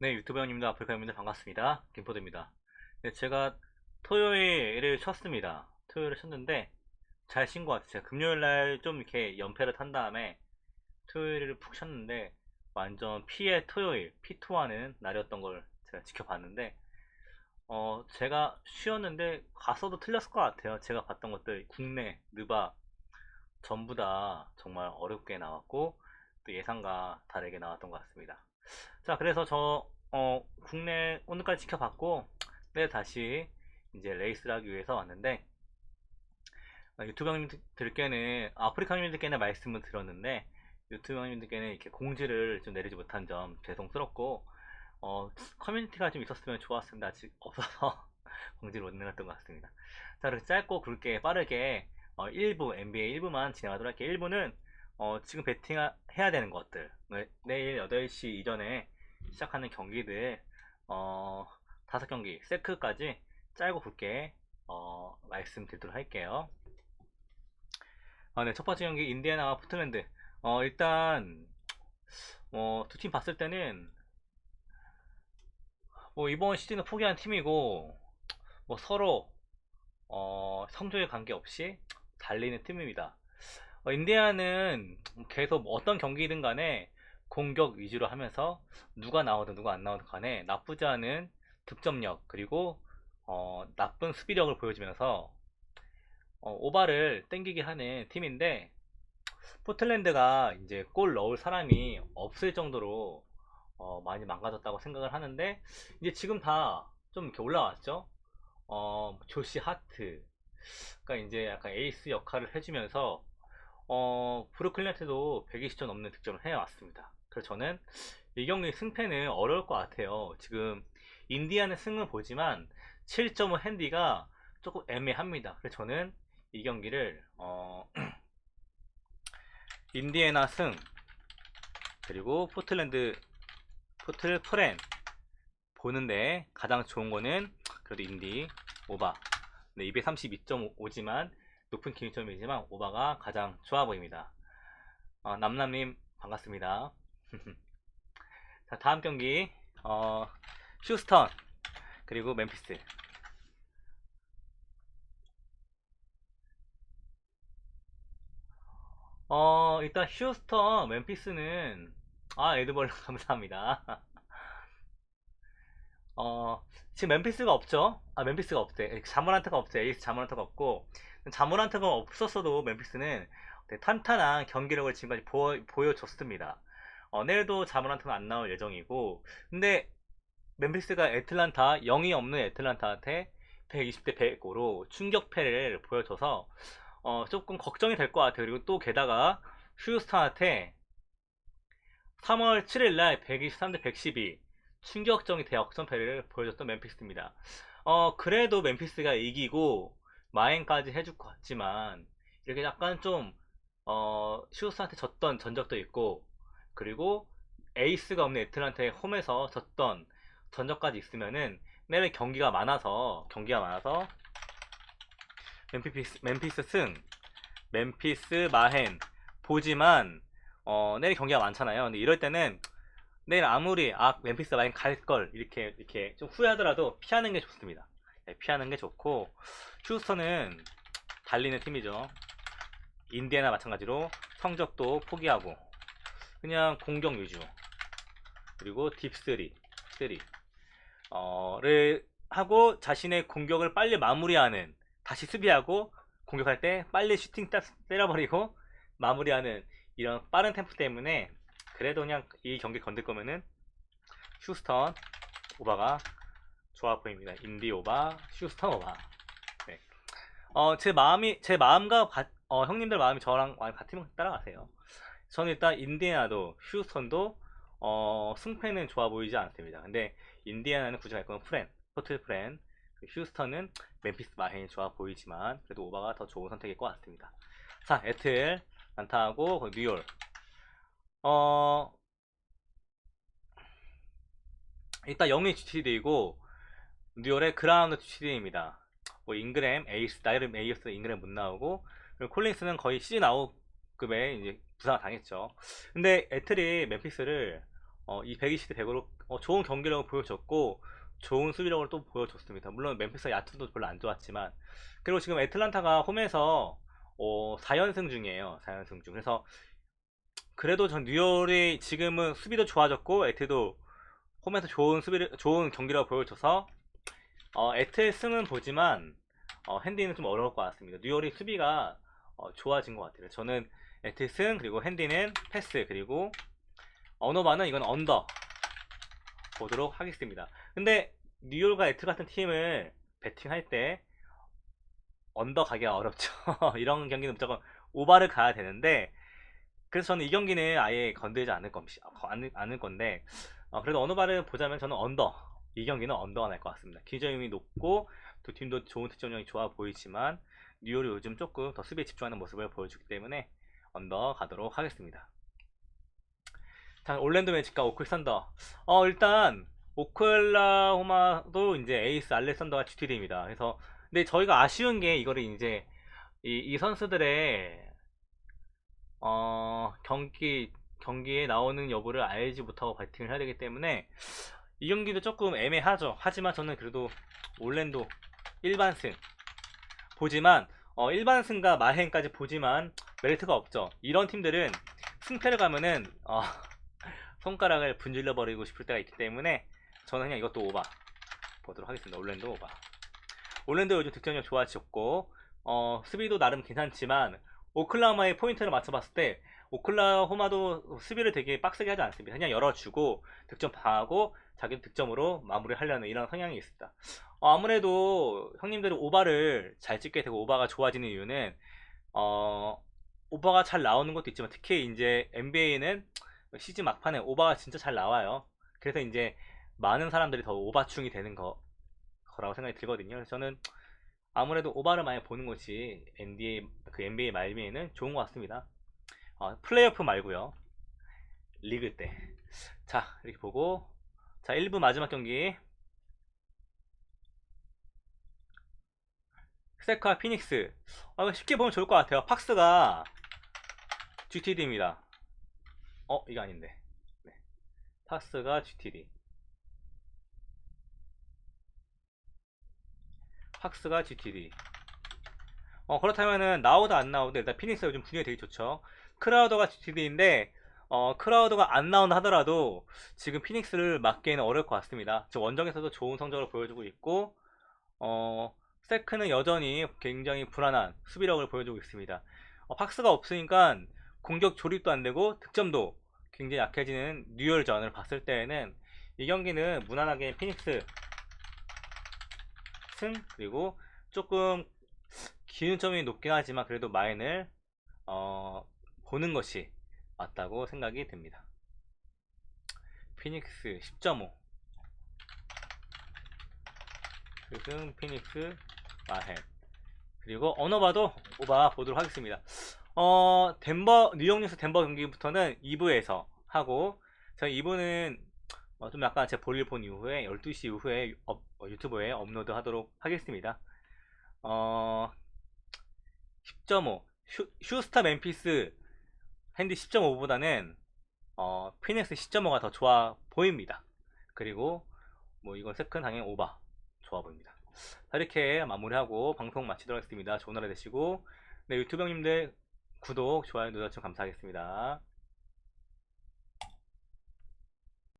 네, 유튜브 형님들, 아프리카 형님들 반갑습니다. 김포드입니다. 네, 제가 토요일을 쳤습니다. 토요일을 쳤는데 잘친것 같아요. 제가 금요일 날 좀 이렇게 연패를 탄 다음에 토요일을 푹 쳤는데 완전 피의 토요일, 피투하는 날이었던 걸 제가 지켜봤는데 어, 제가 쉬었는데 갔어도 틀렸을 것 같아요. 제가 봤던 것들 국내, 느바 전부 다 정말 어렵게 나왔고 또 예상과 다르게 나왔던 것 같습니다. 자, 그래서 저, 어, 국내 오늘까지 지켜봤고, 내일 다시 이제 레이스를 하기 위해서 왔는데, 어, 유튜브 형님들께는, 아프리카 형님들께는 말씀을 드렸는데, 유튜브 형님들께는 이렇게 공지를 좀 내리지 못한 점 죄송스럽고, 어, 커뮤니티가 좀 있었으면 좋았습니다. 아직 없어서 공지를 못 내렸던 것 같습니다. 자, 이렇게 짧고 굵게 빠르게, 어, 1부, NBA 1부만 진행하도록 할게요. 1부는 어, 지금 베팅 해야 되는 것들. 네, 내일 8시 이전에 시작하는 경기들 어, 5경기 세크까지 짧고 굵게 어, 말씀드리도록 할게요. 아, 네, 첫 번째 경기 인디애나와 포틀랜드. 어, 일단 어, 두 팀 봤을 때는 뭐 이번 시즌은 포기한 팀이고 뭐 서로 어, 성적에 관계없이 달리는 팀입니다 어, 인디아는 계속 어떤 경기든 간에 공격 위주로 하면서 누가 나오든 누가 안 나오든 간에 나쁘지 않은 득점력 그리고 어, 나쁜 수비력을 보여주면서 어, 오바를 땡기게 하는 팀인데 포틀랜드가 이제 골 넣을 사람이 없을 정도로 어, 많이 망가졌다고 생각을 하는데 이제 지금 다 좀 이렇게 올라왔죠. 어, 조시 하트, 그러니까 이제 약간 에이스 역할을 해주면서 어, 브루클린한테도 120점 넘는 득점을 해왔습니다. 그래서 저는 이 경기 승패는 어려울 것 같아요. 지금 인디아는 승을 보지만 7.5 핸디가 조금 애매합니다. 그래서 저는 이 경기를 어, 인디애나 승 그리고 포틀랜드 포틀 프렌 보는데 가장 좋은 거는 그래도 인디 오바 네, 232.5지만 높은 기준점이지만 오바가 가장 좋아 보입니다. 어, 남남님 반갑습니다. 자 다음 경기 어, 휴스턴 그리고 멤피스 어 일단 휴스턴 멤피스는 아 에드벌 감사합니다. 어 지금 멤피스가 없죠? 아 멤피스가 없대. 자모란트가 없대. 에이스 자모란트가 없고 자모란트가 없었어도 멤피스는 되게 탄탄한 경기력을 지금까지 보여, 줬습니다 어, 내일도 자모란트는 안 나올 예정이고 근데 멤피스가 애틀란타 0이 없는 애틀란타한테 120대 105로 충격패를 보여줘서 어, 조금 걱정이 될 것 같아요. 그리고 또 게다가 휴스턴한테 3월 7일날 123대 112 충격적인 대역전패를 보여줬던 멤피스입니다. 어, 그래도 멤피스가 이기고 마행까지 같지만 이렇게 약간 좀 어, 슈스한테 졌던 전적도 있고 그리고 에이스가 없는 애틀한테 홈에서 졌던 전적까지 있으면은 내일 경기가 많아서 경기가 많아서 멤피스 멤피스 승 멤피스 마헨 보지만 어, 내일 경기가 많잖아요. 근데 이럴 때는 내일 아무리 아 멤피스 마헨 갈걸 이렇게 이렇게 좀 후회하더라도 피하는 게 좋습니다. 네, 피하는 게 좋고 휴스턴은 달리는 팀이죠. 인디애나 마찬가지로 성적도 포기하고 그냥 공격 위주 그리고 딥3 3 어를 하고 자신의 공격을 빨리 마무리하는 다시 수비하고 공격할 때 빨리 슈팅 때려버리고 마무리하는 이런 빠른 템포 때문에 그래도 그냥 이 경기 건들 거면은 휴스턴 오바가 좋아 보입니다. 인디 오바, 휴스턴 오바. 네. 어, 제 마음이, 제 마음과 가, 어, 형님들 마음이 저랑 많이 같으면 따라가세요. 저는 일단 인디애나도, 휴스턴도, 어, 승패는 좋아 보이지 않습니다. 근데 인디애나는 굳이 갈 거면 프렌, 포틀 프렌, 휴스턴은 멤피스 마헨이 좋아 보이지만 그래도 오바가 더 좋은 선택일 것 같습니다. 자, 에틀, 난타하고 뉴욕. 어, 일단 영리 GTD이고 뉴얼의 그라운드 GTD입니다. 뭐 잉그램, 에이스, 나이름 에이스 잉그램 못 나오고 콜린스는 거의 시즌 아웃 급에 이제 부상 당했죠. 근데 에틀이 멤피스를 어, 이 120대 100으로 어, 좋은 경기력을 보여줬고 좋은 수비력을 또 보여줬습니다. 물론 멤피스 야투도 별로 안 좋았지만 그리고 지금 애틀란타가 홈에서 어, 4연승 중이에요. 4연승 중. 그래서 그래도 전 뉴욕이 지금은 수비도 좋아졌고 에트도 홈에서 좋은 수비를 좋은 경기력을 보여줘서 어, 에트의 승은 보지만 어, 핸디는 좀 어려울 것 같습니다. 뉴욕이 수비가 어, 좋아진 것 같아요. 저는 에트 승 그리고 핸디는 패스 그리고 언어바는 이건 언더 보도록 하겠습니다. 근데 뉴욕과 에트 같은 팀을 배팅할 때 언더 가기가 어렵죠. 이런 경기는 무조건 오바를 가야 되는데 그래서 저는 이 경기는 아예 건들지 않을, 건, 않을, 않을 건데 어, 그래도 어느 바를 보자면 저는 언더 이 경기는 언더가 날 것 같습니다. 기저임이 높고 두 팀도 좋은 득점력이 좋아 보이지만 뉴욕이 요즘 조금 더 수비에 집중하는 모습을 보여주기 때문에 언더 가도록 하겠습니다. 자 올랜도 매직과 오클 선더 어 일단 오클라호마도 이제 에이스 알렉산더가 GTD입니다. 그래서 근데 저희가 아쉬운 게 이거를 이제 이, 이 선수들의 어, 경기 경기에 나오는 여부를 알지 못하고 배팅을 해야 되기 때문에 이 경기도 조금 애매하죠. 하지만 저는 그래도 올랜도 일반승 보지만 어, 일반승과 마행까지 보지만 메리트가 없죠. 이런 팀들은 승패를 가면은 어, 손가락을 분질러 버리고 싶을 때가 있기 때문에 저는 그냥 이것도 오바 보도록 하겠습니다. 올랜도 오바. 올랜도 요즘 득점력 좋아졌고 어, 수비도 나름 괜찮지만 오클라호마의 포인트를 맞춰봤을 때 오클라호마도 수비를 되게 빡세게 하지 않습니다. 그냥 열어주고 득점 방하고 자기 득점으로 마무리하려는 이런 성향이 있습니다. 어, 아무래도 형님들이 오바를 잘 찍게 되고 오바가 좋아지는 이유는 어, 오바가 잘 나오는 것도 있지만 특히 이제 NBA는 시즌 막판에 오바가 진짜 잘 나와요. 그래서 이제 많은 사람들이 더 오바충이 되는 거, 거라고 생각이 들거든요. 그래서 저는 아무래도 오바를 많이 보는 것이 NBA 그 NBA 말미에는 좋은 것 같습니다. 어, 플레이오프 말고요. 리그 때. 자, 이렇게 보고 자, 1부 마지막 경기. 세카 피닉스. 아, 쉽게 보면 좋을 것 같아요. 팍스가 GTD입니다. 어, 이거 아닌데. 네. 팍스가 GTD. 팍스가 GTD. 어, 그렇다면은 나오다 안 나오다 일단 피닉스가 요즘 분위기가 되게 좋죠. 크라우더가 GTD인데 어, 크라우더가 안 나온다 하더라도 지금 피닉스를 막기에는 어려울 것 같습니다. 저 원정에서도 좋은 성적을 보여주고 있고 어, 세크는 여전히 굉장히 불안한 수비력을 보여주고 있습니다. 어, 팍스가 없으니까 공격 조립도 안 되고 득점도 굉장히 약해지는 뉴얼전을 봤을 때에는 이 경기는 무난하게 피닉스 승 그리고 조금 기운점이 높긴 하지만 그래도 마인을 어, 보는 것이 맞다고 생각이 듭니다. 피닉스 10.5승 피닉스 마헨 그리고 어너바도 오바 보도록 하겠습니다. 어 덴버 뉴욕 뉴스 덴버 경기부터는 2부에서 하고 저희 2부는 어, 좀 약간 제 볼일 본 이후에 12시 이후에 업, 어, 유튜브에 업로드 하도록 하겠습니다. 어, 10.5 휴, 휴스타 멤피스 핸디 10.5보다는 어, 피닉스 10.5가 더 좋아 보입니다. 그리고 뭐 이건 세컨 당연히 오바 좋아 보입니다. 자, 이렇게 마무리하고 방송 마치도록 하겠습니다. 좋은 하루 되시고 네, 유튜브 형님들 구독, 좋아요 눌러주시면 감사하겠습니다.